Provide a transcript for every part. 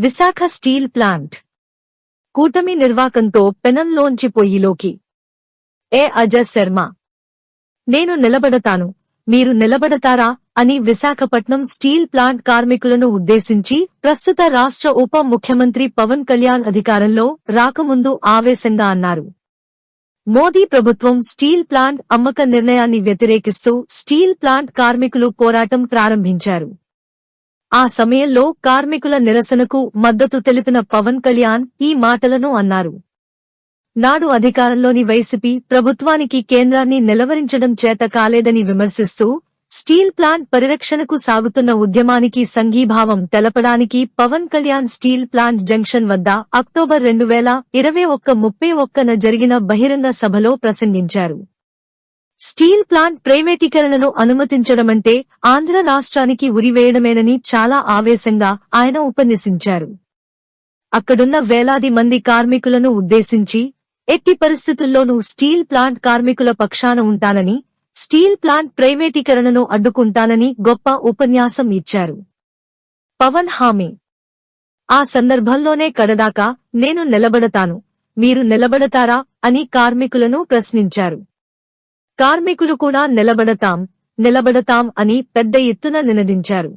Visakha steel plant. కూటమి నిర్వాకంతో పెనంలోంచి పొయ్యిలోకి. ఏ అజయ్ శర్మ. నేను నిలబడతాను. మీరు నిలబడతారా? అని విశాఖపట్నం స్టీల్ ప్లాంట్ కార్మికులను ఉద్దేశించి ప్రస్తుత రాష్ట్ర ఉప ముఖ్యమంత్రి పవన్ కళ్యాణ్ అధికారంలో రాకముందు ఆవేశంగా అన్నారు. మోదీ ప్రభుత్వం స్టీల్ ప్లాంట్ అమ్మక నిర్ణయాన్ని వ్యతిరేకిస్తూ స్టీల్ ప్లాంట్ కార్మికులు పోరాటం ప్రారంభించారు. ఆ సమయంలో కార్మికుల నిరసనకు మద్దతు తెలిపిన పవన్ కళ్యాణ్ ఈ మాటలను అన్నారు. నాడు అధికారంలోని వైసీపీ ప్రభుత్వానికి కేంద్రాన్ని నిలవరించడం చేత కాలేదని విమర్శిస్తూ స్టీల్ ప్లాంట్ పరిరక్షణకు సాగుతున్న ఉద్యమానికి సంఘీభావం తెలపడానికి Pawan Kalyan steel plant junction వద్ద అక్టోబర్ రెండు వేల ఇరవై ఒక్క ముప్పై ఒక్కన జరిగిన బహిరంగ సభలో ప్రసంగించారు. స్టీల్ ప్లాంట్ ప్రైవేటీకరణను అనుమతించడమంటే ఆంధ్ర రాష్ట్రానికి ఉరివేయడమేనని చాలా ఆవేశంగా ఆయన ఉపన్యసించారు. అక్కడున్న వేలాది మంది కార్మికులను ఉద్దేశించి ఎట్టి పరిస్థితుల్లోనూ స్టీల్ ప్లాంట్ కార్మికుల పక్షాన ఉంటానని స్టీల్ ప్లాంట్ ప్రైవేటీకరణను అడ్డుకుంటానని గొప్ప ఉపన్యాసం ఇచ్చారు. పవన్ హామీ. ఆ సందర్భంలోనే కడదాకా నేను నిలబడతాను. మీరు నిలబడతారా అని కార్మికులను ప్రశ్నించారు. కార్మికులు కూడా నిలబడతాం నిలబడతాం అని పెద్ద ఎత్తున నినదించారు.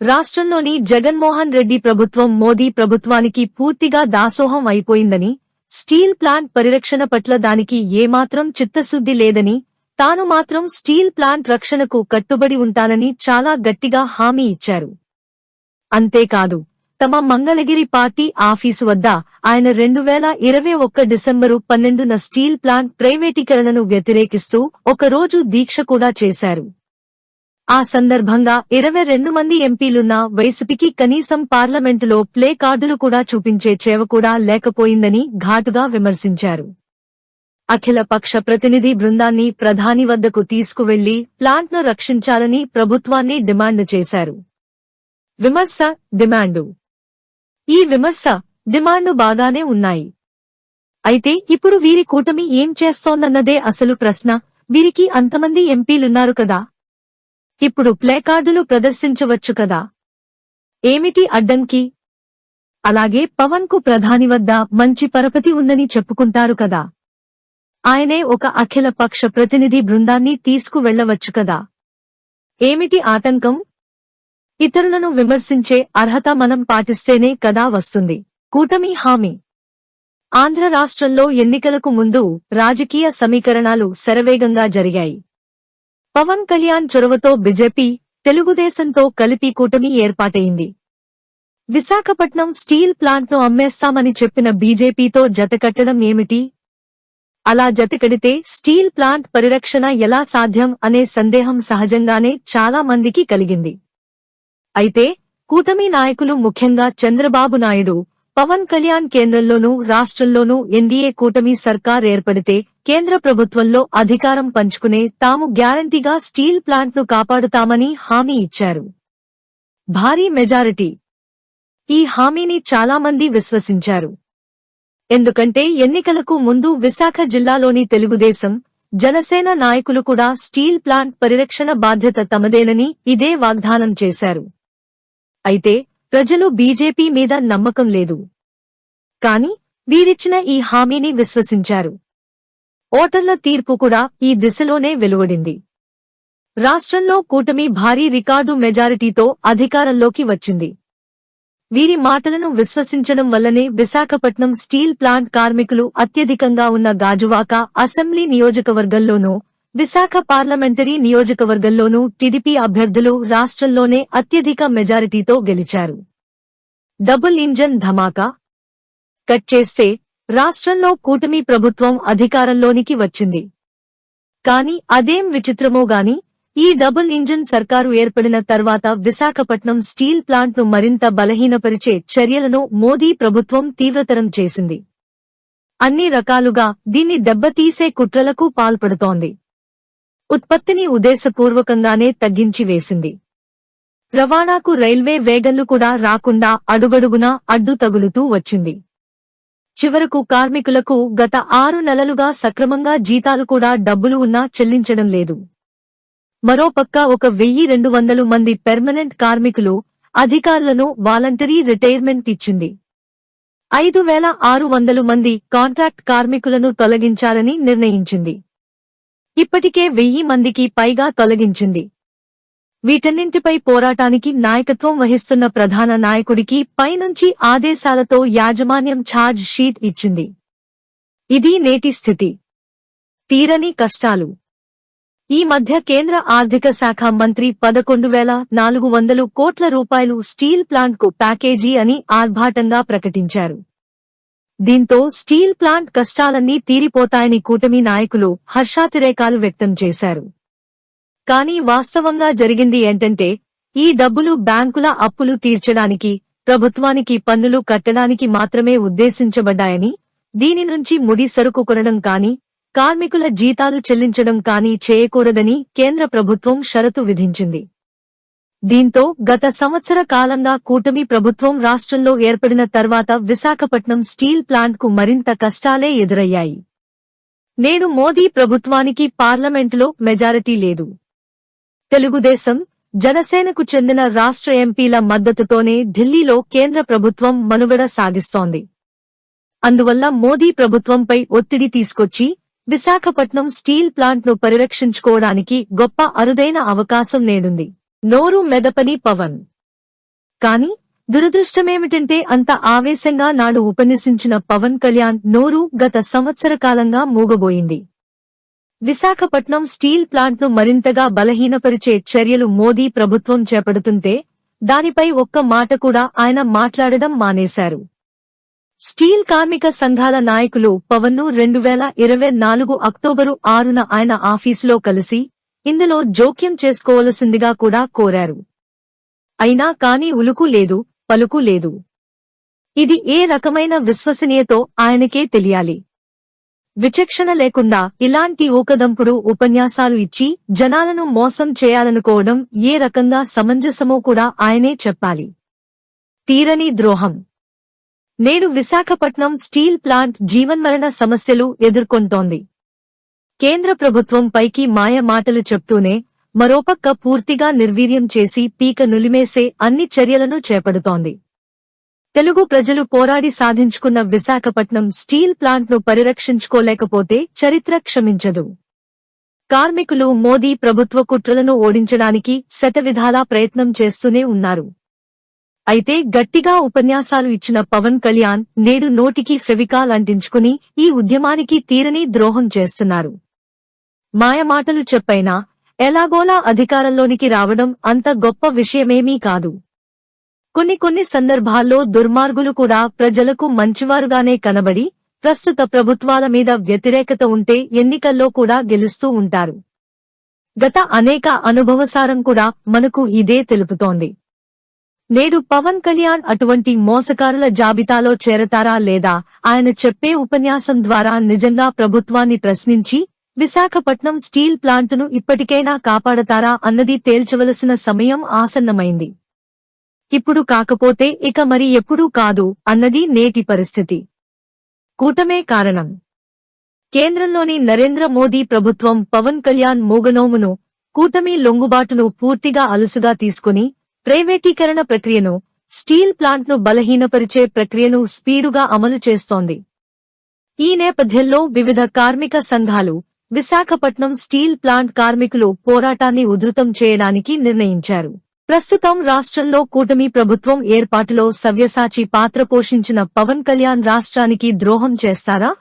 రాష్ట్రంలోని జగన్మోహన్ రెడ్డి ప్రభుత్వం మోదీ ప్రభుత్వానికి పూర్తిగా దాసోహం అయిపోయిందని స్టీల్ ప్లాంట్ పరిరక్షణ పట్ల దానికి ఏమాత్రం చిత్తశుద్ధి లేదని తాను మాత్రం స్టీల్ ప్లాంట్ రక్షణకు కట్టుబడి ఉంటానని చాలా గట్టిగా హామీ ఇచ్చారు. అంతేకాదు తమ మంగళగిరి పార్టీ ఆఫీసు వద్ద ఆయన రెండు వేల ఇరవై ఒక్క డిసెంబరు పన్నెండున స్టీల్ ప్లాంట్ ప్రైవేటీకరణను వ్యతిరేకిస్తూ ఒకరోజు దీక్ష కూడా చేశారు. ఆ సందర్భంగా ఇరవై రెండు మంది ఎంపీలున్న వైసీపీకి కనీసం పార్లమెంటులో ప్లే కార్డులు కూడా చూపించే చేవ కూడా లేకపోయిందని ఘాటుగా విమర్శించారు. అఖిల పక్ష ప్రతినిధి బృందాన్ని ప్రధాని వద్దకు తీసుకువెళ్ళి ప్లాంట్ను రక్షించాలని ప్రభుత్వాన్ని డిమాండ్ చేశారు. విమర్శ డిమాండు. ఈ విమర్శ డిమాండ్ బాగానే ఉన్నాయి. అయితే ఇప్పుడు వీరి కూటమి ఏం చేస్తోందన్నదే అసలు ప్రశ్న. వీరికి అంతమంది ఎంపీలున్నారు కదా. ఇప్పుడు ప్లేకార్డులు ప్రదర్శించవచ్చు కదా. ఏమిటి అడ్డంకి? అలాగే పవన్కు ప్రధాని వద్ద మంచి పరపతి ఉందని చెప్పుకుంటారు కదా. ఆయనే ఒక అఖిల పక్ష ప్రతినిధి బృందాన్ని తీసుకువెళ్ళవచ్చు కదా. ఏమిటి ఆటంకం? ఇతరులను విమర్శించే అర్హత మనం పాటిస్తేనే కదా వస్తుంది. కూటమి హామీ. ఆంధ్ర రాష్ట్రంలో ఎన్నికలకు ముందు రాజకీయ సమీకరణాలు శరవేగంగా జరిగాయి. పవన్ కళ్యాణ్ చొరవతో బీజేపీ తెలుగుదేశంతో కలిపి కూటమి ఏర్పాటైంది. విశాఖపట్నం స్టీల్ ప్లాంట్ను అమ్మేస్తామని చెప్పిన బీజేపీతో జతకట్టడం ఏమిటి? అలా జతకడితే స్టీల్ ప్లాంట్ పరిరక్షణ ఎలా సాధ్యం అనే సందేహం సహజంగానే చాలా మందికి కలిగింది. అయితే కూటమి నాయకులు ముఖ్యంగా చంద్రబాబు నాయుడు పవన్ కళ్యాణ్ కేంద్రంలోనూ రాష్ట్రంలోనూ ఎన్డీఏ కూటమి సర్కార్ ఏర్పడితే కేంద్ర ప్రభుత్వంలో అధికారం పంచుకునే తాము గ్యారంటీగా స్టీల్ ప్లాంట్ను కాపాడుతామని హామీ ఇచ్చారు. భారీ మెజారిటీ. ఈ హామీని చాలా మంది విశ్వసించారు. ఎందుకంటే ఎన్నికలకు ముందు విశాఖ జిల్లాలోని తెలుగుదేశం జనసేన నాయకులు కూడా స్టీల్ ప్లాంట్ పరిరక్షణ బాధ్యత తమదేనని ఇదే వాగ్దానం చేశారు. అయితే ప్రజలు బీజేపీ మీద నమ్మకం లేదు. కాని వీరిచ్చిన ఈ హామీని విశ్వసించారు. ఓటర్ల తీర్పు కూడా ఈ దిశలోనే వెలువడింది. రాష్ట్రంలో కూటమి భారీ రికార్డు మెజారిటీతో అధికారంలోకి వచ్చింది. వీరి మాటలను విశ్వసించడం వల్లనే విశాఖపట్నం స్టీల్ ప్లాంట్ కార్మికులు అత్యధికంగా ఉన్న గాజువాక అసెంబ్లీ నియోజకవర్గంలోనూ విశాఖ పార్లమెంటరీ నియోజకవర్గంలోనూ టీడీపీ అభ్యర్థులు రాష్ట్రంలోనే అత్యధిక మెజారిటీతో గెలిచారు. డబుల్ ఇంజన్ ధమాకా కట్ చేస్తే రాష్ట్రంలో కూటమి ప్రభుత్వం అధికారంలోనికి వచ్చింది. కాని అదేం విచిత్రమో గాని ఈ డబుల్ ఇంజన్ సర్కారు ఏర్పడిన తర్వాత విశాఖపట్నం స్టీల్ ప్లాంట్ను మరింత బలహీనపరిచే చర్యలను మోదీ ప్రభుత్వం తీవ్రతరం చేసింది. అన్ని రకాలుగా దీన్ని దెబ్బతీసే కుట్రలకు పాల్పడుతోంది. ఉత్పత్తిని ఉద్దేశపూర్వకంగానే తగ్గించి వేసింది. రవాణాకు రైల్వే వేగన్లు కూడా రాకుండా అడుగడుగునా అడ్డు తగులుతూ వచ్చింది. చివరకు కార్మికులకు గత ఆరు నెలలుగా సక్రమంగా జీతాలు కూడా డబ్బులు ఉన్నా చెల్లించడం లేదు. మరోపక్క ఒక వెయ్యి రెండు వందలు మంది పెర్మనెంట్ కార్మికులు అధికారులను వాలంటరీ రిటైర్మెంట్ ఇచ్చింది. ఐదు వేల ఆరు వందలు మంది కాంట్రాక్ట్ కార్మికులను తొలగించాలని నిర్ణయించింది. ఇప్పటికే వెయ్యి మందికి పైగా తొలగించింది. వీటన్నింటిపై పోరాటానికి నాయకత్వం వహిస్తున్న ప్రధాన నాయకుడికి పైనుంచి ఆదేశాలతో యాజమాన్యం ఛార్జ్ షీట్ ఇచ్చింది. ఇది నేటి స్థితి. తీరని కష్టాలు. ఈ మధ్య కేంద్ర ఆర్థిక శాఖ మంత్రి పదకొండు వేల నాలుగు వందలు కోట్ల రూపాయలు స్టీల్ ప్లాంట్కు ప్యాకేజీ అని ఆర్భాటంగా ప్రకటించారు. దీంతో స్టీల్ ప్లాంట్ కష్టాలన్నీ తీరిపోతాయని కూటమి నాయకులు హర్షాతిరేకాలు వ్యక్తం చేశారు. కానీ వాస్తవంగా జరిగింది ఏంటంటే ఈ డబ్బులు బ్యాంకుల అప్పులు తీర్చడానికి ప్రభుత్వానికి పన్నులు కట్టడానికి మాత్రమే ఉద్దేశించబడ్డాయని దీని నుంచి ముడి సరుకు కొనడం కాని కార్మికుల జీతాలు చెల్లించడం కానీ చేయకూడదని కేంద్ర ప్రభుత్వం షరతు విధించింది. దీంతో గత సంవత్సర కాలంగా కూటమి ప్రభుత్వం రాష్ట్రంలో ఏర్పడిన తర్వాత విశాఖపట్నం స్టీల్ ప్లాంట్కు మరింత కష్టాలే ఎదురయ్యాయి. నేడు మోదీ ప్రభుత్వానికి పార్లమెంటులో మెజారిటీ లేదు. తెలుగుదేశం జనసేనకు చెందిన రాష్ట్ర ఎంపీల మద్దతుతోనే ఢిల్లీలో కేంద్ర ప్రభుత్వం మనుగడ సాగిస్తోంది. అందువల్ల మోదీ ప్రభుత్వంపై ఒత్తిడి తీసుకొచ్చి విశాఖపట్నం స్టీల్ ప్లాంట్ను పరిరక్షించుకోవడానికి గొప్ప అరుదైన అవకాశం నేడుంది నోరు మెదపని పవన్. కాని దురదృష్టమేమిటంటే అంత ఆవేశంగా నాడు ఉపన్యసించిన పవన్ కళ్యాణ్ నోరు గత సంవత్సర కాలంగా మూగబోయింది. విశాఖపట్నం స్టీల్ ప్లాంట్ను మరింతగా బలహీనపరిచే చర్యలు మోదీ ప్రభుత్వం చేపడుతుంటే దానిపై ఒక్క మాట కూడా ఆయన మాట్లాడడం మానేశారు. స్టీల్ కార్మిక సంఘాల నాయకులు పవన్ను రెండు వేల ఇరవై నాలుగు అక్టోబరు ఆరున ఆయన ఆఫీసులో కలిసి ఇందులో జోక్యం చేసుకోవలసిందిగా కూడా కోరారు. అయినా కాని ఉలుకు లేదు పలుకు లేదు. ఇది ఏ రకమైన విశ్వసనీయతో ఆయనకే తెలియాలి. విచక్షణ లేకుండా ఇలాంటి ఊకదంపుడు ఉపన్యాసాలు ఇచ్చి జనాలను మోసం చేయాలనుకోవడం ఏ రకంగా సమంజసమో కూడా ఆయనే చెప్పాలి. తీరని ద్రోహం. నేడు విశాఖపట్నం స్టీల్ ప్లాంట్ జీవన్మరణ సమస్యలు ఎదుర్కొంటోంది. కేంద్ర ప్రభుత్వం పైకి మాయ మాటలు చెప్తూనే మరోపక్క పూర్తిగా నిర్వీర్యం చేసి పీక నులిమేసే అన్ని చర్యలను చేపడుతోంది. తెలుగు ప్రజలు పోరాడి సాధించుకున్న విశాఖపట్నం స్టీల్ ప్లాంట్ను పరిరక్షించుకోలేకపోతే చరిత్ర క్షమించదు. కార్మికులు మోదీ ప్రభుత్వ కుట్రలను ఓడించడానికి శతవిధాలా ప్రయత్నం చేస్తూనే ఉన్నారు. అయితే గట్టిగా ఉపన్యాసాలు ఇచ్చిన పవన్ కళ్యాణ్ నేడు నోటికి ఫెవికాల్ అంటించుకుని ఈ ఉద్యమానికి తీరని ద్రోహం చేస్తున్నారు. మాయమాటలు చెప్పైనా ఎలాగోలా అధికారంలోనికి రావడం అంత గొప్ప విషయమేమీ కాదు. కొన్ని కొన్ని సందర్భాల్లో దుర్మార్గులు కూడా ప్రజలకు మంచివారుగానే కనబడి ప్రస్తుత ప్రభుత్వాల మీద వ్యతిరేకత ఉంటే ఎన్నికల్లో కూడా గెలుస్తూ ఉంటారు. గత అనేక అనుభవసారం కూడా మనకు ఇదే తెలుపుతోంది. నేడు పవన్ కళ్యాణ్ అటువంటి మోసకారుల జాబితాలో చేరతారా లేదా ఆయన చెప్పే ఉపన్యాసం ద్వారా నిజంగా ప్రభుత్వాన్ని ప్రశ్నించి విశాఖపట్నం స్టీల్ ప్లాంటును ఇప్పటికైనా కాపాడతారా అన్నది తేల్చవలసిన సమయం ఆసన్నమైంది. ఇప్పుడు కాకపోతే ఇక మరి ఎప్పుడూ కాదు అన్నది నేటి పరిస్థితి. కూటమే కారణం. కేంద్రంలోని నరేంద్ర మోదీ ప్రభుత్వం పవన్ కళ్యాణ్ మూగనోమును కూటమి లొంగుబాటును పూర్తిగా అలుసుగా తీసుకుని ప్రైవేటీకరణ ప్రక్రియను స్టీల్ ప్లాంట్ను బలహీనపరిచే ప్రక్రియను స్పీడుగా అమలు చేస్తోంది. ఈ నేపథ్యంలో వివిధ కార్మిక సంఘాలు విశాఖపట్నం స్టీల్ ప్లాంట్ కార్మికులు పోరాటాన్ని ఉధృతం చేయడానికి నిర్ణయించారు. ప్రస్తుతం రాష్ట్రంలో కూటమి ప్రభుత్వం ఏర్పాటులో సవ్యసాచి పాత్ర పోషించిన పవన్ కళ్యాణ్ రాష్ట్రానికి ద్రోహం చేస్తారా?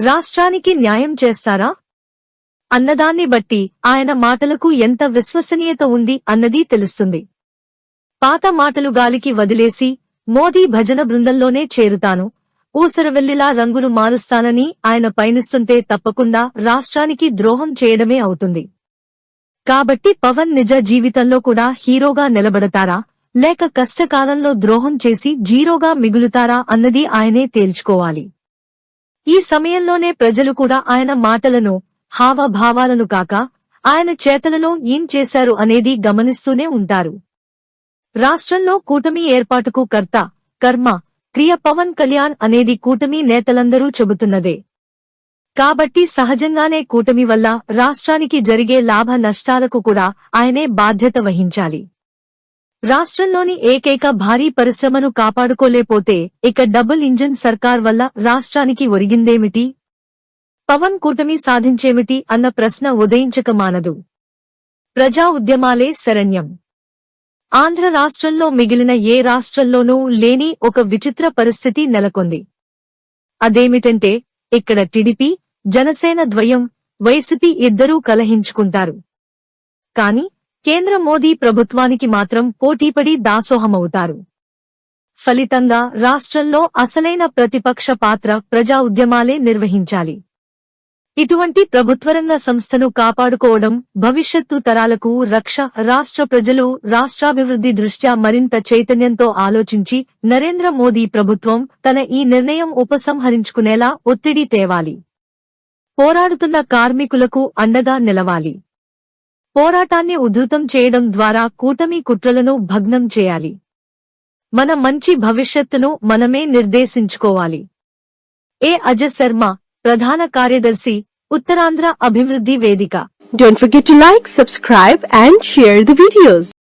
రాష్ట్రానికి న్యాయం చేస్తారా? అన్నదాన్ని బట్టి ఆయన మాటలకు ఎంత విశ్వసనీయత ఉంది అన్నది తెలుస్తుంది. పాత మాటలు గాలికి వదిలేసి మోదీ భజన బృందంలోనే చేరుతాను. ఊసరవెల్లిలా రంగులు మారుస్తానని ఆయన పయనిస్తుంటే తప్పకుండా రాష్ట్రానికి ద్రోహం చేయడమే అవుతుంది. కాబట్టి పవన్ నిజ జీవితంలో కూడా హీరోగా నిలబడతారా? లేక కష్టకాలంలో ద్రోహం చేసి జీరోగా మిగులుతారా అన్నది ఆయనే తేల్చుకోవాలి. ఈ సమయంలోనే ప్రజలు కూడా ఆయన మాటలను హావభావాలను కాక ఆయన చేతలలో ఏం చేశారు అనేది గమనిస్తూనే ఉంటారు. రాష్ట్రంలో కూటమి ఏర్పాటుకు కర్త కర్మ క్రియ పవన్ కళ్యాణ్ అనేది కూటమి నేతలందరూ చెబుతున్నదే. కాబట్టి సహజంగానే కూటమి వల్ల రాష్ట్రానికి జరిగే లాభ నష్టాలకు కూడా ఆయనే బాధ్యత వహించాలి. రాష్ట్రంలోని ఏకైక భారీ పరిశ్రమను కాపాడుకోలేపోతే ఇక డబుల్ ఇంజన్ సర్కార్ వల్ల రాష్ట్రానికి ఒరిగిందేమిటి? పవన్ కూటమి సాధించేమిటి అన్న ప్రశ్న ఉదయించక మానదు. ప్రజా ఉద్యమాలే శరణ్యం. ఆంధ్ర రాష్ట్రంలో మిగిలిన ఏ రాష్ట్రంలోనూ లేని ఒక విచిత్ర పరిస్థితి నెలకొంది. అదేమిటంటే ఇక్కడ టిడిపి జనసేన ద్వయం వైసీపీ ఇద్దరూ కలహించుకుంటారు. కాని కేంద్ర మోదీ ప్రభుత్వానికి మాత్రం పోటీపడి దాసోహమవుతారు. ఫలితంగా రాష్ట్రంలో అసలైన ప్రతిపక్ష పాత్ర ప్రజా ఉద్యమాలే నిర్వహించాలి. ఇటువంటి ప్రభుత్వరంగ సంస్థను కాపాడుకోవడం భవిష్యత్తు తరాలకు రక్ష రాష్ట్ర ప్రజలు రాష్ట్రాభివృద్ధి దృష్ట్యా మరింత చైతన్యంతో ఆలోచించి నరేంద్ర మోదీ ప్రభుత్వం తన ఈ నిర్ణయం ఉపసంహరించుకునేలా ఒత్తిడి తేవాలి. పోరాడుతున్న కార్మికులకు అండగా నిలవాలి. పోరాటాన్ని ఉధృతం చేయడం ద్వారా కూటమి కుట్రలను భగ్నం చేయాలి. మన మంచి భవిష్యత్తును మనమే నిర్దేశించుకోవాలి. ఏ అజయ్ శర్మ ప్రధాన కార్యదర్శి ఉత్తరాంధ్ర అభివృద్ధి వేదిక Don't forget to like, subscribe and share the videos.